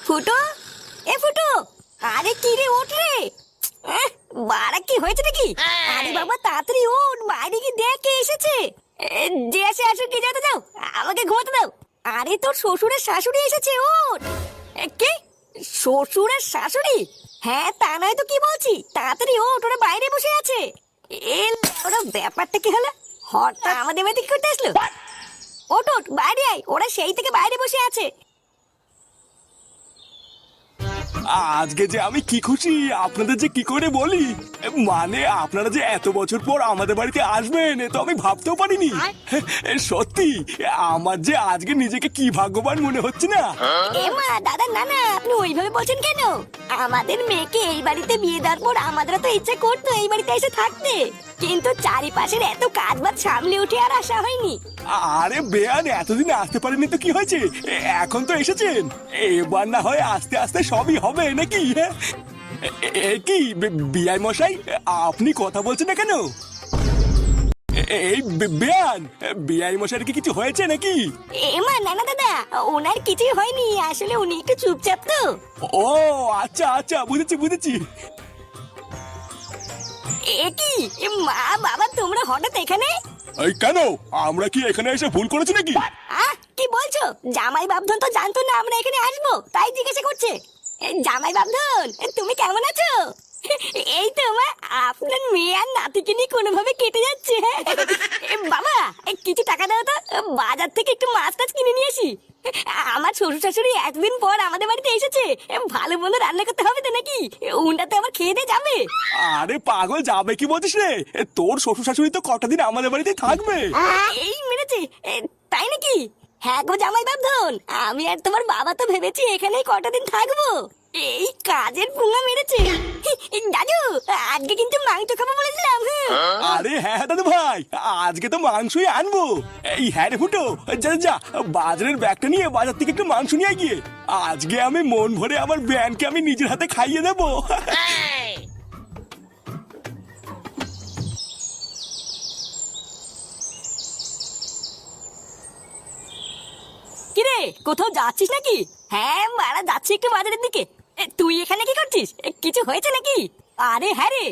ফুটো এ ফুটো আরে কি রে ওঠ রে! বাড়া কি হয়েছে নাকি? আরে বাবা তাড়াতাড়ি ওঠ! বাইরে কি দেখ এসেছে! যে আসে আসুক কি যেতে দাও আমাকে ঘুমাতে দাও। আরে তোর শ্বশুরের শাশুড়ি এসেছে এ, কি? শ্বশুরের শাশুড়ি? হ্যাঁ তা নয় তো কি বলছি? তাড়াতাড়ি ওঠ ওরা বাইরে বসে আছে। এ ওরা ব্যাপারটা কি হলো? হঠাৎ আমাদের বাড়িতে কি করতে আসলো? ওঠ ওঠ বাইরে আয়। ওরা সেই থেকে বাইরে বসে আছে। আজকে যে আমি কি খুশি আপনাদের যে কি করে বলি? মানে আপনারা যে এত বছর পর আমাদের বাড়িতে আসবেন এ তো আমি ভাবতেও পারিনি। সত্যি আমার যে আজকে নিজেকে কি ভাগ্যবান মনে হচ্ছে না। এমা দাদা না না আপনি ওইভাবে বলছেন কেন? আমাদের মেয়েকে এই বাড়িতে বিয়ে দেওয়ার পর আমাদের তো ইচ্ছে করতো এই বাড়িতে এসে থাকতে। কিন্তু চারিপাশের এত কাজ বাজ সামলে উঠে আর আসা হয়নি। আরে বেয়ান এতদিন আসতে পারেনি তো কি হয়েছে? এখন তো এসেছেন। এবার না হয় আস্তে আস্তে সবই হবে নাকি? এ- কি বিআই মশাই? আপনি কথা বলছেন না কেন? এই বেয়ান বিআই মশাইয়ের কি কিছু হয়েছে নাকি? এমা না না দাদা ওনার কিছুই হয়নি আসলে উনি একটু চুপচাপ তো। ও আচ্ছা আচ্ছা বুঝেছি বুঝেছি। এ কি? এ মা বাবা তোমরা হঠাৎ এখানে? এই কেন? আমরা কি এখানে এসে ভুল করেছি নাকি? আহ কি বলছো? জামাই বাবধন তো জানতো না আমরা এখানে আসব তাই জিজ্ঞাসা করছে। জামাই বাবধন তুমি কেমন আছো? এই তো মা আপনার মেয়ে আর নাতিকে নিয়ে কোনোভাবে কেটে যাচ্ছে। বাবা কিছু টাকা দাও তো। বাজার থেকে একটু মাছ টাছ কিনে নিয়ে আসি। আমার শ্বশুর শাশুড়ি একদিন পর আমাদের বাড়িতে এসেছে। ভালো মন্দ রান্না করতে হবে তো নাকি? উনটা তো আবার খেয়ে দিয়ে যাবে। আরে পাগল যাবে কি বলছিস রে? তোর শ্বশুর শাশুড়ি তো কটা দিন আমাদের বাড়িতে থাকবে। এই মেরেছে। তাই নাকি? হ্যাঁ গো জামাই বাবধন আমি আর তোমার বাবা তো ভেবেছি এখানেই কটা দিন থাকব। এই কাজের পুঙ্গা মেরেছে। দাদু আজকে কিন্তু মাংস খাব বলেছিলাম হুম। আরে হ্যাঁ দাদু ভাই আজকে তো মাংসই আনব। এই হ্যাঁ রে ফুটো যা যা বাজারের ব্যাগটা নিয়ে বাজার থেকে একটু মাংস নিয়ে গিয়ে। আজকে আমি মন ভরে আমার ব্যানকে আমি নিজের হাতে খাইয়ে দেবো। কিরে কোথাও যাচ্ছিস নাকি? হ্যাঁ মারা যাচ্ছি একটু বাজারের দিকে। তুই এখানে কি করছিস? কিছু হয়েছে নাকি? আরে হ্যাঁ রে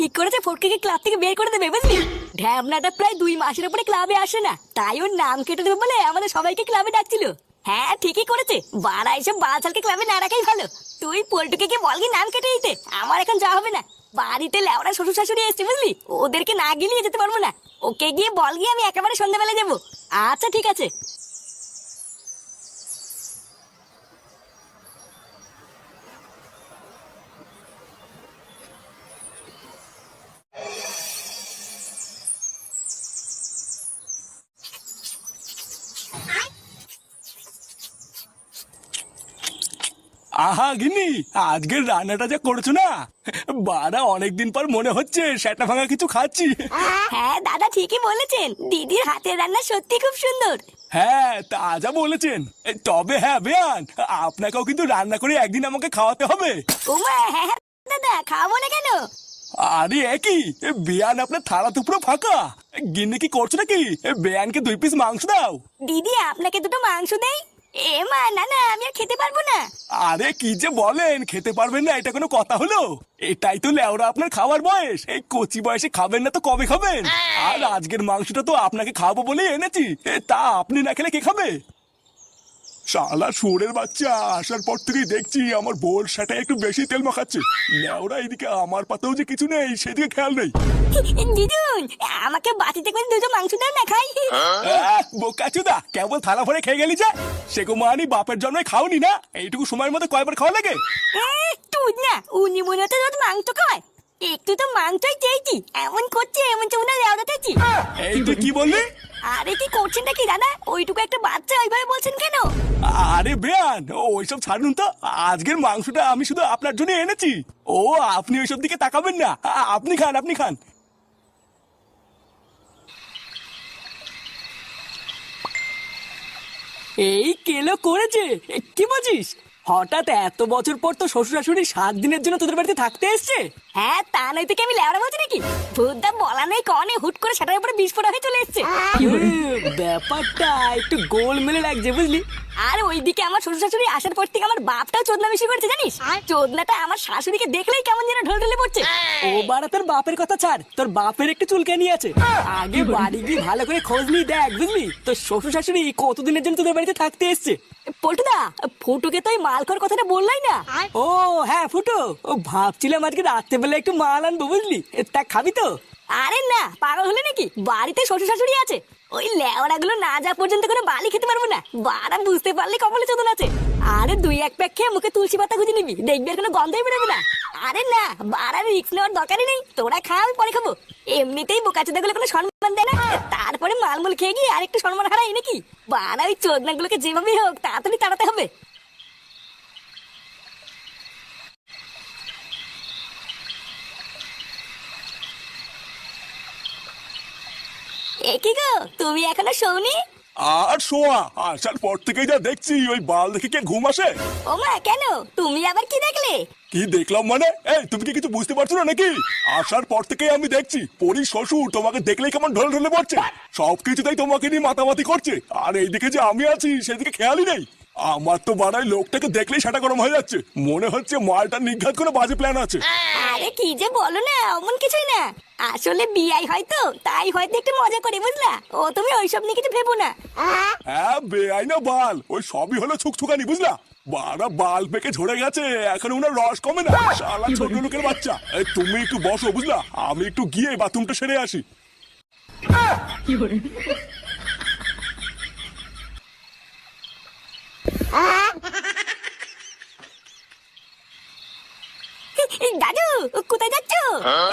ঠিক করেছে ফটকে ক্লাব থেকে বের করে দেবে, বুঝলি? ঢ্যাবনাটা প্রায় দুই মাসের উপরে ক্লাবে আসে না। তাই ওর নাম কেটে দেবে বলে আমাদের সবাইকে ক্লাবে ডাকছিল। হ্যাঁ ঠিকই করেছে। বাড়া এসে বালছালকে ক্লাবে না রাখাই ভালো। তুই পল্টুকে গিয়ে বলগি নাম কেটে দিতে? আমার এখন যাওয়া হবে না। বাড়িতে লেওড়া শ্বশুর শাশুড়ি এসছে, বুঝলি? ওদেরকে না গিলিয়ে যেতে পারব না। ওকে গিয়ে বল গিয়ে আমি একেবারে সন্ধ্যাবেলা যাব। আচ্ছা ঠিক আছে। আহা গিনি আজকের রান্নাটা যা করেছ না? বাড়া অনেকদিন পর মনে হচ্ছে সেটা ভাঙা কিছু খাচ্ছি। হ্যাঁ দাদা ঠিকই বলেছেন। দিদির হাতের রান্না সত্যি খুব সুন্দর। হ্যাঁ তাজা বলেছেন। তবে হ্যাঁ বেয়ান আপনাকেও কিন্তু রান্না করে একদিন আমাকে খাওয়াতে হবে। উমা হ্যাঁ হ্যাঁ দাদা খাব না কেন? আরে একই বেয়ান আপনার থালা তো পুরো ফাঁকা। গিন্নি কি করছ নাকি? বেয়ানকে দুই পিস মাংস দাও। দিদি আপনাকে দুটো মাংস দেই? এ মা না না আমি আর খেতে পারব না। আরে কি যে বলেন খেতে পারবেন না এটা কোনো কথা হলো? এটাই তো লেওরা আপনার খাওয়ার বয়স। এই কচি বয়সে খাবেন না তো কবে খাবেন? আর আজকের মাংসটা তো আপনাকে খাব বলেই এনেছি। এ, তা আপনি না খেলে কে খাবে? শালা শুয়োরের বাচ্চা আসার পর থেকেই দেখছি আমার বোর সেটাই একটু বেশি তেল মাখাচ্ছে। লেওরা এদিকে আমার পাতেও যে কিছু নেই সেদিকে খেয়াল নেই। দিদুন আমাকে বাটিতে করে দুটো মাংস দেন না খাই। আহ, বোকাচুদা কেবল থালা ভরে খেয়ে গেলি যা? সে মানি বাপের জন্মে খাওনি না? এইটুকু সময়ের মধ্যে কয়বার খাওয়া লাগে? তুই না উনি মনে হচ্ছে মাংস খায়। একটু তো মাংসই চেয়েছি এমন করছে এমন চুনা লেওড়াতেছি এই তুই কি বললি? আরে কি করছেনটা কি দাদা? ওইটুকু একটা বাচ্চা ওইভাবে বলছেন কেন? আরে বেয়ান ওইসব ছাড়ুন তো। আজকের মাংসটা আমি শুধু আপনার জন্য এনেছি। ও আপনি ওইসব দিকে তাকাবেন না। আপনি খান আপনি খান। এই কেলো করেছে। এ, কি বলছিস? হঠাৎ এত বছর পর তো শ্বশুর শাশুড়ি সাত দিনের জন্য তোদের বাড়িতে থাকতে এসছে? হ্যাঁ তা নয় থেকে আমি লেওড়া বলছি নাকি? ভূতদা বলা নেই কনে হুট করে সেটার উপরে বিস্ফোরণ হয়ে চলে এসছে। ব্যাপারটা একটু গোল মেলে লাগছে বুঝলি? আর ওইদিকে আমার শ্বশুর শাশুড়ি আসার পর থেকে আমার বাপটাও চোদনা বেশি করছে জানিস? চোদনাটা আমার শাশুড়িকে দেখলেই কেমন যেন ঢোল ঢলে পড়ছে। ও বাড়া তোর বাপের কথা ছাড়। তোর বাপের একটু চুলকানি আছে। আগে বাড়ি গিয়ে ভালো করে খোঁজ নিয়ে দেখ বুঝলি? তোর শ্বশুর শাশুড়ি কতদিনের জন্য তোদের বাড়িতে থাকতে এসছে? পল্টুদা ফুটুকে তো ওই মালকর কথাটা বললাই না? ও হ্যাঁ ফুটো। ও ভাবছিলাম আজকে রাত্রেবেলা একটু মাল আনব, বুঝলি? তা খাবি তো? আরে না, পাগল হলে নাকি? বাড়িতে শ্বশুর শাশুড়ি আছে। ওই লেওড়া গুলো না যা পর্যন্ত করে বালি খেতে পারব না। বাড়া বুঝতে পারলে কপালে চোদন আছে। আরে দুই এক প্যাক খেয়ে মুখে তুলসী পাতা গুঁজে নিবি, দেখবি কোনো গন্ধই বেরোবে না। আরে না, বাড়ার রিক্স নেওয়ার দরকারই নেই। তোরা খা, আমি পরে খাব। এমনিতেই বোকাচোদা গুলো কোনো সম্মান দেয় না। তারপরে মালমূল খেয়ে গিয়ে আরেকটু সম্মান হারাই নাকি? বাড়া ওই চোদনা গুলোকে যেভাবেই হোক, তাড়াতাড়ি তাড়াতে হবে। এ কি গো? তুমি এখনও শোনি আর শোয়া আসার পর থেকেই যা দেখছি ওই বাল দেখে কে ঘুম আসে? ও মা কেন? তুমি আবার কি দেখলে? কি দেখলাম মানে? এই তুমি কি কিছু বুঝতে পারছ না নাকি? আসার পর থেকেই আমি দেখছি পরি শ্বশুর তোমাকে দেখলেই কেমন ঢল ঢলে পড়ছে। সবকিছুতেই তোমাকে নিয়ে মাতামাতি করছে। আর এইদিকে যে আমি আছি সেদিকে খেয়ালই নেই। আমার তো বাড়ায় লোকটাকে দেখলেই সেটা গরম হয়ে যাচ্ছে। মনে হচ্ছে মালটা নিঘাত করে বাজে প্ল্যান আছে। কি যে বলো না অমন কিছুই না। আসলে বিয়াই হয়তো তাই হয়তো একটু মজা করে বুঝলা? ও তুমি ওইসব নিয়ে কিছু ভেবো না। হ্যাঁ বেআই না বাল ওই সবই হলো ছুকছুকানি বুঝলা? বারা বাল পেকে ঝরে গেছে এখন ওনার রস কমে না। শালা ছোট লোকের বাচ্চা। এই তুমি একটু বসো বুঝলা? আমি একটু গিয়ে বাথরুমটা সেরে আসি। Fiore, এই দাদু কোথায় যাচ্ছ?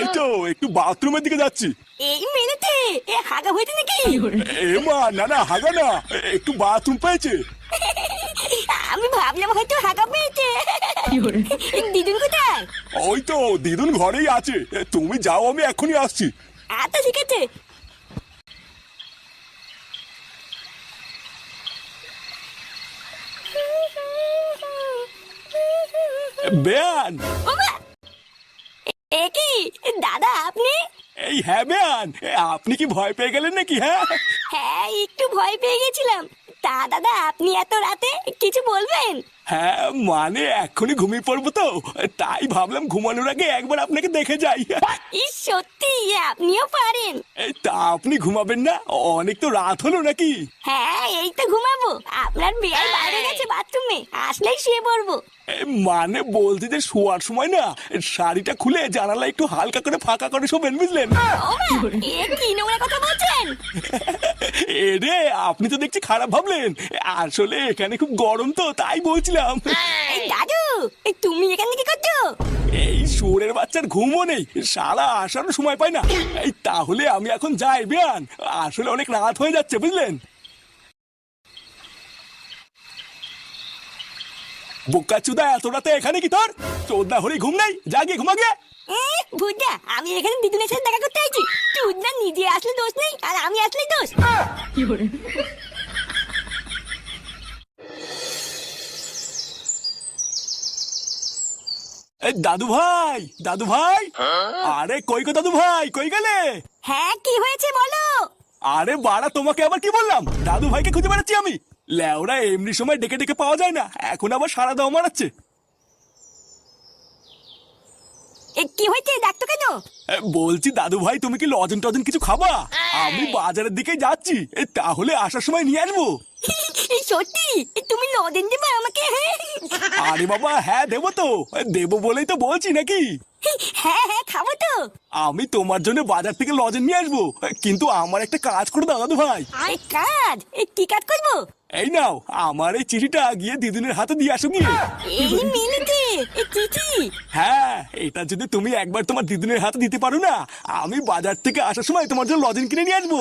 এই তো একটু বাথরুমের দিকে যাচ্ছি। এই মেরেছে এ হাগা হয়েছে নাকি? এ মা না না হাগা না একটু বাথরুম পেয়েছে। আমি ভাবলাম হয়তো হাগা পেয়েছে। দিদুন কোথায়? ওই তো দিদুন ঘরেই আছে। তুমি যাও আমি এখনই আসছি। আচ্ছা ঠিক আছে। বেয়ান! এ কি? দাদা আপনি? এই হ্যাঁ বেয়ান আপনি কি ভয় পেয়ে গেলেন নাকি হ্যাঁ? হ্যাঁ একটু ভয় পেয়ে গেছিলাম। তা দাদা আপনি এত রাতে কিছু বলবেন? হ্যাঁ মানে এখনই ঘুমিয়ে পড়ব তো। তাই ভাবলাম ঘুমানোর আগে একবার আপনাকে দেখে যাই। সত্যি আপনিও পারেন। তা আপনি ঘুমাবেন না? অনেক তো রাত হলো নাকি? হ্যাঁ এই তো ঘুমাবো। আপনার বিয়ার বাইরে গেছে বাথরুমে আসলেই শুয়ে পড়ব। মানে বলতে যে শোয়ার সময় না শাড়িটা খুলে জানালা একটু হালকা করে ফাঁকা করে শোবেন বুঝলেন? ও মা, এ কি নোংরা কথা বলছেন? এ রে আপনি তো দেখছি খারাপ ভাবলেন। আসলে এখানে খুব গরম তো তাই বলছিলাম। এই দাদু এই তুমি এখানে কি করছ? এই সুরের বাচ্চার ঘুমও নেই সারা আসারও সময় পায় না। এই তাহলে আমি এখন যাই বিয়ান। আসলে অনেক রাত হয়ে যাচ্ছে বুঝলেন? বোকা চুদা এত রাতে এখানে কি তোর? চোদ্দা হরি ঘুম নাই জাগিয়ে ঘুমা গিয়ে। ভুজা আমি এখানে দিদুনের সাথে দেখা করতে আইছি। চুদনা নিজে আসলে দোষ নেই আর আমি আসলেই দোষ। Fiore, দাদু ভাই দাদু ভাই। আরে কই গো দাদু ভাই কই গেলে? হ্যাঁ কি হয়েছে বলো? আরে বাড়া তোমাকে আবার কি বললাম? দাদু ভাইকে খুঁজে বেড়াচ্ছি আমি। ল্যাওরা এমনি সময় ডেকে ডেকে পাওয়া যায় না এখন আবার সারা দাও মারাচ্ছে। এ কি হয়েছে? ডাক্তার কেন? বলছি দাদু ভাই তুমি কি লজেন টজেন কিছু খাবা? আমি বাজারের দিকে যাচ্ছি এ, তাহলে আসার সময় নিয়ে আসব। সত্যি? তুমি দিন দেবে আমাকে আরে বাবা হ্যাঁ দেবো তো। দেবো বলেই তো বলছি নাকি? হ্যাঁ হ্যাঁ খাব তো। আমি তোমার জন্য বাজার থেকে লজেন নিয়ে আসব। কিন্তু আমার একটা কাজ করে দাও দাদু ভাই। আরে কাজ? কি কাজ করব? এই নাও আমার এই চিঠিটা গিয়ে দিদুনের হাতে দিয়ে আসো গিয়ে। এই মিনিটে চিঠি? হ্যাঁ এটা যদি তুমি একবার তোমার দিদুনের হাতে দিতে পারো না আমি বাজার থেকে আসার সময় তোমার জন্য লজেন কিনে নিয়ে আসব।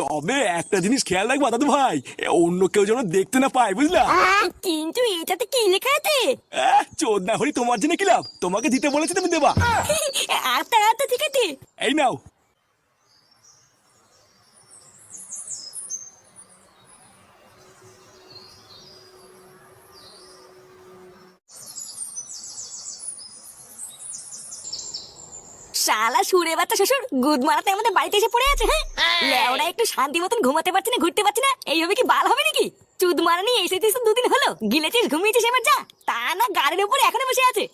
তবে একটা জিনিস খেয়াল রাখবা দাদু ভাই অন্য কেউ যেন দেখতে না পায় বুঝলা? কিন্তু এটাতে কি লেখা আছে? চোদ না হরি তোমার জন্য কি লাভ? তোমাকে দিতে বলেছি তুমি দেবা। বাবা। আতা আতা ঠিক আছে এই নাও। শালা সুরে বাচ্চা শ্বশুর গুদ মারাতে আমাদের বাড়িতে এসে পড়ে আছে হ্যাঁ? হ্যাঁ। লেওরা একটু শান্তি মতন ঘুমাতে পারছি না ঘুরতে পারছি না এইভাবে কি বাল হবে নাকি? চুদ মারানি এসেছিস দুদিন হলো গিলেছিস ঘুমিয়েছিস এবার যা। তা না গাড়ির উপরে এখনও বসে আছে।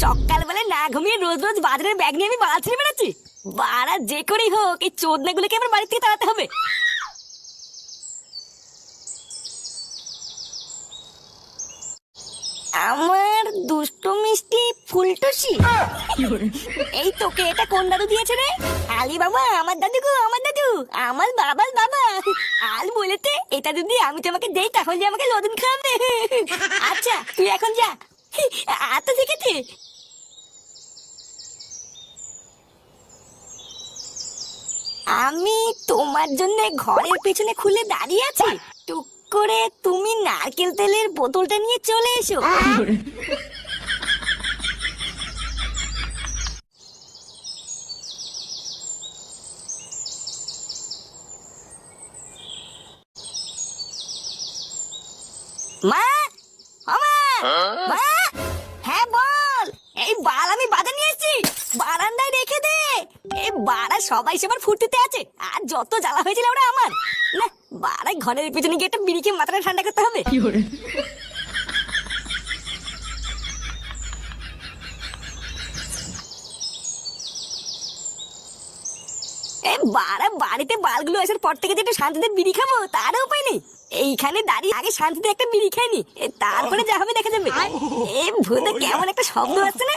সকালবেলা না ঘুমিয়ে রোজ রোজ বাজারের ব্যাগ নিয়ে আমি বাড়া ছেড়ে বেড়াচ্ছি। বাড়া যে করেই হোক, এই চোদনাগুলোকে আমার বাড়ি থেকে তাড়াতে হবে। আমার দুষ্ট মিষ্টি ফুলটসি। এই তোকে এটা কোন দাদু দিয়েছে রে? আলি বাবা আমার দাদু গো, আমার দাদু। আমার বাবার বাবা। আল বলেতে এটা যদি আমি তোমাকে দেই, তাহলে আমাকে লদুন খাওয়াবে। আচ্ছা তুই এখন যা। আমি তোমার জন্য ঘরের পেছনে খুলে দাঁড়িয়ে আছি। টুক করে তুমি নারকেল তেলের বোতলটা নিয়ে চলে এসো। মা! মা মা! হ্যাঁ? বাল আমি বাজার নিয়ে এসেছি। বারান্দায় রেখে দে। এই বাড়া সবাই সবার ফুর্তিতে আছে। আর যত জ্বালা হয়েছিল ওরা আমার। না বাড়াই ঘরের পিছনে গিয়ে একটা বিড়িকে মাথাটা ঠান্ডা করতে হবে। 有人，এই বাড়া বাড়িতে বালগুলো আসার পর থেকে যে একটু শান্তিতে বিড়ি খাব তারও উপায় নেই। এইখানে দাঁড়িয়ে আগে শান্তিতে একটা বিড়ি খাই নি। তারপরে যা হবে দেখা যাবে। এ ভূতে কেমন একটা শব্দ আসছে না।